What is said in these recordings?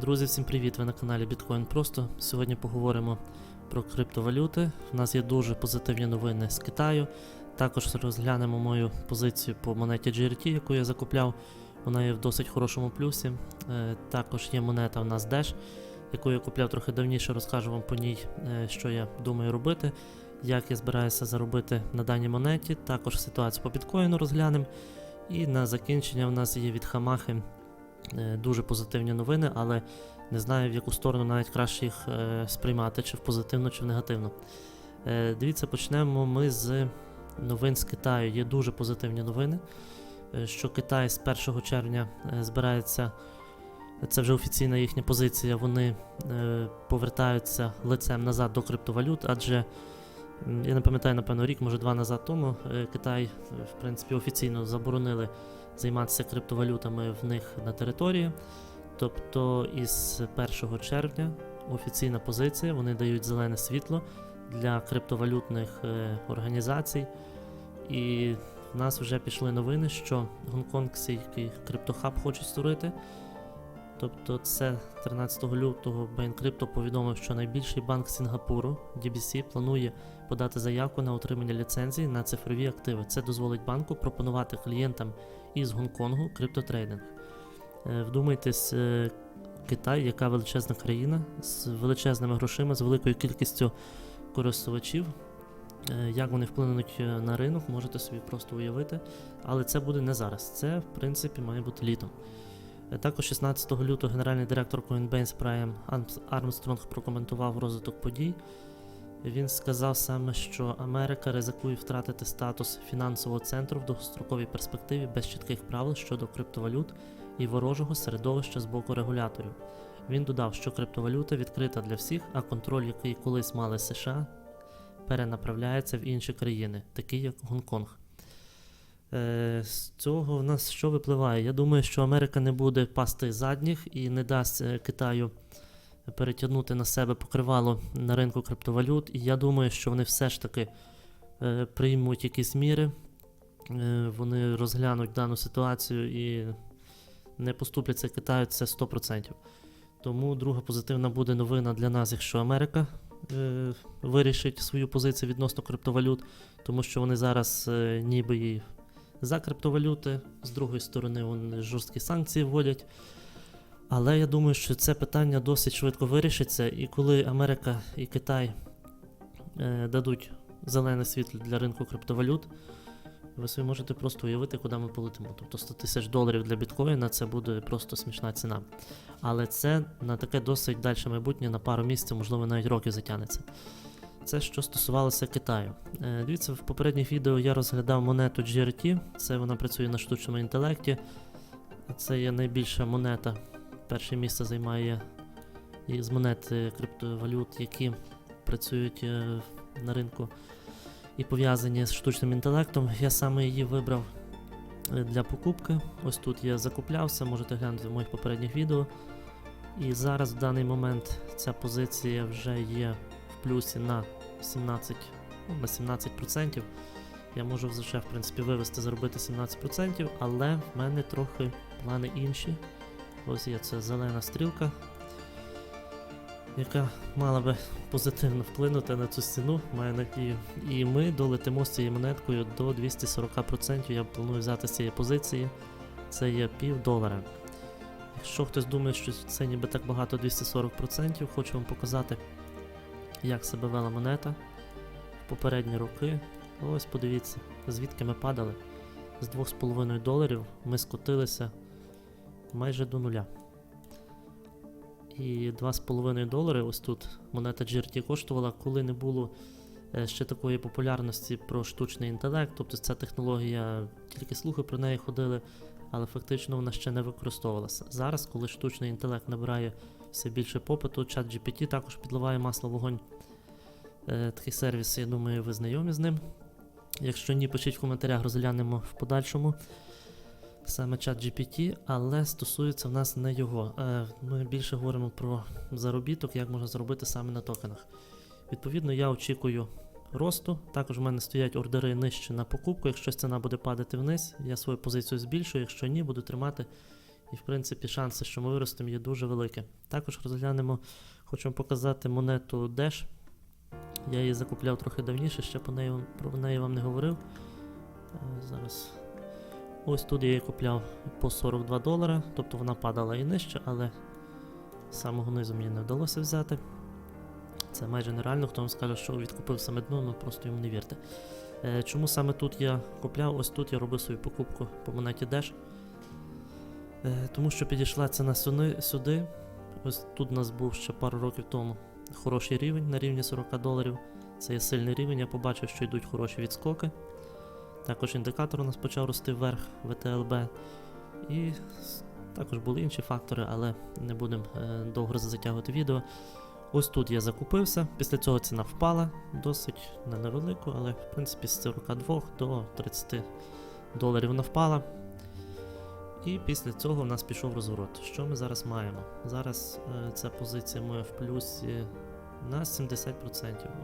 Друзі, всім привіт! Ви на каналі Bitcoin Просто. Сьогодні поговоримо про криптовалюти. У нас є дуже позитивні новини з Китаю. Також розглянемо мою позицію по монеті GRT, яку я закупляв. Вона є в досить хорошому плюсі. Е, Також є монета у нас Dash, яку я купляв трохи давніше. Розкажу вам по ній, е, що я думаю робити, як я збираюся заробити на даній монеті. Також ситуацію по біткоїну розглянемо. І на закінчення в нас є від Хамахи дуже позитивні новини, але не знаю в яку сторону навіть краще їх е, сприймати, чи в позитивну, чи в негативну. Е, дивіться, почнемо ми з новин з Китаю. Є дуже позитивні новини, е, що Китай з 1 червня е, збирається. Це вже офіційна їхня позиція. Вони е, повертаються лицем назад до криптовалют, адже я не пам'ятаю, напевно, рік, може два назад тому е, Китай, е, в принципі, офіційно заборонили займатися криптовалютами в них на території. Тобто із 1 червня офіційна позиція, вони дають зелене світло для криптовалютних е, організацій. І в нас вже пішли новини, що гонконгський криптохаб хочуть створити. Тобто, це 13 лютого BainCrypto повідомив, що найбільший банк Сінгапуру DBC планує подати заявку на отримання ліцензії на цифрові активи. Це дозволить банку пропонувати клієнтам із Гонконгу криптотрейдинг. Е, Вдумайтесь, е, Китай, яка величезна країна з величезними грошима, з великою кількістю користувачів. Е, Як вони вплинуть на ринок, можете собі просто уявити. Але це буде не зараз. Це, в принципі, має бути літом. Е, Також 16 лютого генеральний директор Coinbase Брайан Армс- Армстронг прокоментував розвиток подій. Він сказав саме, що Америка ризикує втратити статус фінансового центру в довгостроковій перспективі без чітких правил щодо криптовалют і ворожого середовища з боку регуляторів. Він додав, що криптовалюта відкрита для всіх, а контроль, який колись мали США, перенаправляється в інші країни, такі як Гонконг. Е, з цього в нас що випливає? Я думаю, що Америка не буде пасти задніх і не дасть е, Китаю перетягнути на себе покривало на ринку криптовалют. І я думаю, що вони все ж таки е, приймуть якісь міри, вони розглянуть дану ситуацію і не поступляться Китаю, це 100%. Тому друга позитивна буде новина для нас, якщо Америка вирішить свою позицію відносно криптовалют, тому що вони зараз ніби і за криптовалюти, з другої сторони, вони жорсткі санкції вводять. Але я думаю, що це питання досить швидко вирішиться, і коли Америка і Китай е, дадуть зелене світло для ринку криптовалют, ви собі можете просто уявити, куди ми полетимо. Тобто 100 тисяч доларів для біткоїна це буде просто смішна ціна. Але це на таке досить далі майбутнє, на пару місяців, можливо, навіть років затягнеться. Це що стосувалося Китаю. Е, дивіться, в попередніх відео я розглядав монету GRT, це вона працює на штучному інтелекті. Це є найбільша монета. Перше місце займає із монет е, криптовалют, які працюють е, на ринку і пов'язані з штучним інтелектом. Я саме її вибрав для покупки. Ось тут я закуплявся, можете глянути в моїх попередніх відео. І зараз в даний момент ця позиція вже є в плюсі на 17, ну, на 17%. Я можу вже в принципі вивести, заробити 17%, але в мене трохи плани інші. Ось є це зелена стрілка, яка мала би позитивно вплинути на цю надію. І ми долетимо з цією монеткою до 240%. Я планую взяти з цієї позиції. Це є пів долара. Якщо хтось думає, що це ніби так багато 240%, хочу вам показати, як себе вела монета в попередні роки. Ось подивіться, звідки ми падали. З 2,5 доларів ми скотилися майже до нуля. І 2,5 долари ось тут монета GRT коштувала, коли не було е, ще такої популярності про штучний інтелект. Тобто ця технологія, тільки слухи про неї ходили, але фактично вона ще не використовувалася. Зараз, коли штучний інтелект набирає все більше попиту, чат GPT також підливає масло вогонь. Е, Такий сервіс, я думаю, ви знайомі з ним. Якщо ні, пишіть в коментарях, розглянемо в подальшому саме чат GPT, але стосується в нас не його. Е, Ми більше говоримо про заробіток, як можна заробити саме на токенах. Відповідно, я очікую росту. Також в мене стоять ордери нижче на покупку. Якщо ціна буде падати вниз, я свою позицію збільшую. Якщо ні, буду тримати І в принципі шанси, що ми виростемо, є дуже великі. Також розглянемо, хочу показати монету Dash. Я її закупляв трохи давніше, ще по неї, про неї вам не говорив. Е, Зараз. Ось тут я її купляв по 42 долара, тобто вона падала і нижче, але самого низу мені не вдалося взяти. Це майже нереально, хто вам скаже, що відкупив саме дно, ну просто йому не вірте. Е, чому саме тут я купляв? Ось тут я робив свою покупку по монеті Dash. Е, тому що підійшла ціна сюди. Ось тут у нас був ще пару років тому хороший рівень на рівні 40 доларів. Це є сильний рівень, я побачив, що йдуть хороші відскоки. Також індикатор у нас почав рости вверх ВТЛБ. І також були інші фактори, але не будемо е, довго затягувати відео. Ось тут я закупився, після цього ціна впала досить на невелику, але в принципі з 42 до 30 доларів вона впала. І після цього в нас пішов розворот. Що ми зараз маємо? Зараз е, ця позиція моя в плюсі на 70%.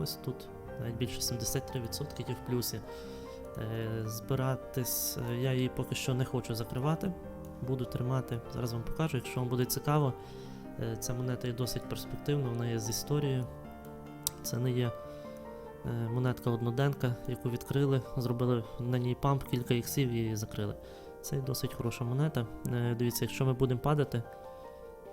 Ось тут навіть більше 73% є в плюсі. Е, збиратись е, я її поки що не хочу закривати. Буду тримати. Зараз вам покажу, якщо вам буде цікаво. Е, Ця монета є досить перспективна, вона є з історією. Це не є е, монетка одноденка, яку відкрили, зробили на ній памп, кілька іксів і закрили. Це досить хороша монета. Е, Дивіться, якщо ми будемо падати,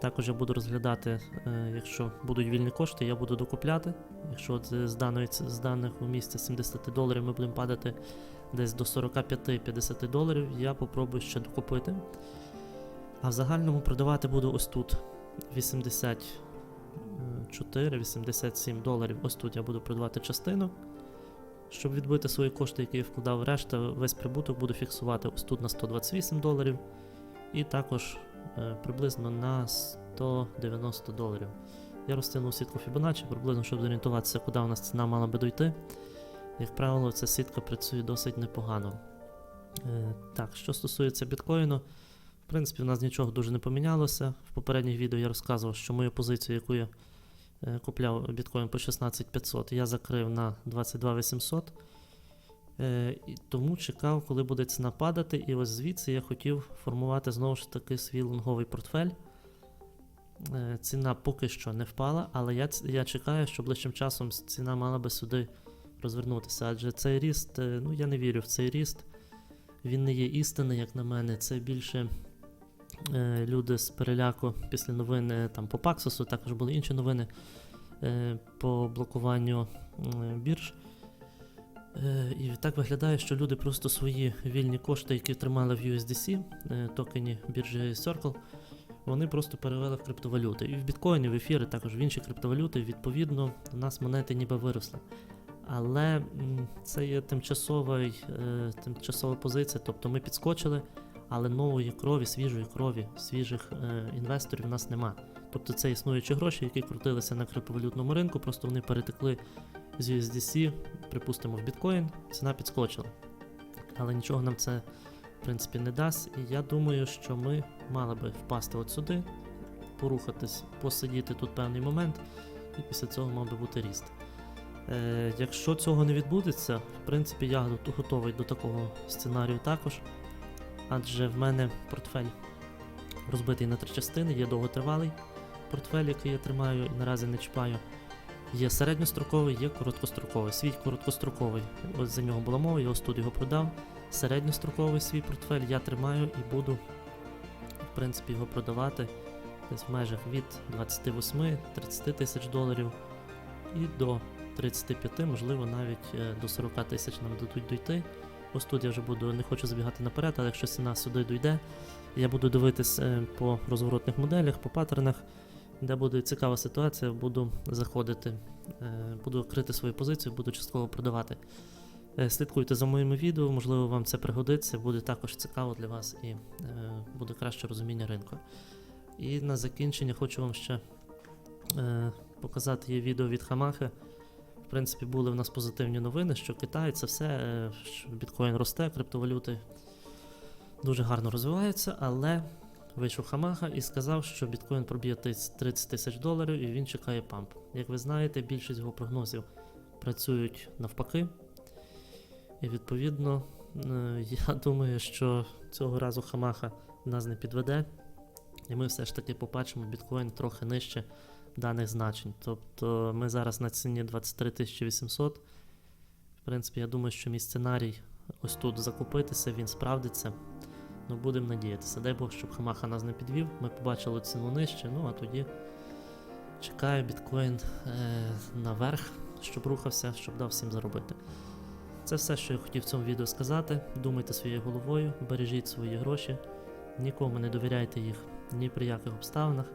також я буду розглядати, е, якщо будуть вільні кошти, я буду докупляти. Якщо от з, даної, з даного місця 70 доларів ми будемо падати десь до 45-50 доларів, я попробую ще докупити. А в загальному продавати буду ось тут 84-87 доларів. Ось тут я буду продавати частину. Щоб відбити свої кошти, які я вкладав, решта, весь прибуток буду фіксувати ось тут на 128 доларів. І також е, приблизно на 190 доларів. Я розтягнув сітку Fibonacci, приблизно, щоб зорієнтуватися, куди у нас ціна мала би дойти. Як правило, ця сітка працює досить непогано. Е, так, що стосується біткоїну, в принципі, в нас нічого дуже не помінялося. В попередніх відео я розказував, що мою позицію, яку я купляв біткоін по 16500, я закрив на 22800. Е, тому чекав, коли буде ціна падати, і ось звідси я хотів формувати знову ж таки свій лонговий портфель. Е, ціна поки що не впала, але я, я чекаю, що ближчим часом ціна мала би сюди розвернутися. Адже цей ріст, е, ну я не вірю в цей ріст. Він не є істинний, як на мене. Це більше е, люди з переляку після новини там, по Паксусу, також були інші новини е, по блокуванню е, бірж. Е, і так виглядає, що люди просто свої вільні кошти, які тримали в USDC, е, токені біржі Circle, вони просто перевели в криптовалюти. І в біткоїні, в ефіри, також в інші криптовалюти, відповідно, у нас монети ніби виросли. Але це є тимчасовий, е, тимчасова позиція, тобто ми підскочили, але нової крові, свіжої крові, свіжих е, інвесторів у нас нема. Тобто це існуючі гроші, які крутилися на криптовалютному ринку, просто вони перетекли з USDC, припустимо, в біткоін, ціна підскочила. Але нічого нам це, в принципі, не дасть. І я думаю, що ми мали би впасти от сюди, порухатись, посидіти тут певний момент, і після цього мав би бути ріст. Е, якщо цього не відбудеться, в принципі, я готовий до такого сценарію також. Адже в мене портфель розбитий на три частини, є довготривалий портфель, який я тримаю і наразі не чіпаю. Є середньостроковий, є короткостроковий. Свій короткостроковий, ось за нього була мова, я ось тут його продав. Середньостроковий свій портфель я тримаю і буду, в принципі, його продавати десь в межах від 28-30 тисяч доларів і до 35, можливо, навіть е, до 40 тисяч нам дадуть дойти. Ось тут я вже буду, не хочу забігати наперед, але якщо ціна сюди дойде, я буду дивитись е, по розворотних моделях, по паттернах, де буде цікава ситуація, буду заходити, е, буду крити свою позицію, буду частково продавати. Е, Слідкуйте за моїми відео, можливо, вам це пригодиться, буде також цікаво для вас і буде краще розуміння ринку. І на закінчення хочу вам ще показати є відео від Хамахи. Принципі, були в нас позитивні новини, що Китай це все, е, що біткоін росте, криптовалюти дуже гарно розвиваються, але вийшов Хамаха і сказав, що біткоін проб'є 30 тисяч доларів і він чекає памп. Як ви знаєте, більшість його прогнозів працюють навпаки. І відповідно, е, я думаю, що цього разу Хамаха нас не підведе. і ми все ж таки побачимо біткоін трохи нижче даних значень. Тобто ми зараз на ціні 23 800. В принципі, я думаю, що мій сценарій ось тут закупитися, він справдиться. Ну, будемо надіятися. Дай Бог, щоб Хамаха нас не підвів. Ми побачили ціну нижче, ну а тоді чекаю біткоін е, наверх, щоб рухався, щоб дав всім заробити. Це все, що я хотів в цьому відео сказати. Думайте своєю головою, бережіть свої гроші, нікому не довіряйте їх ні при яких обставинах.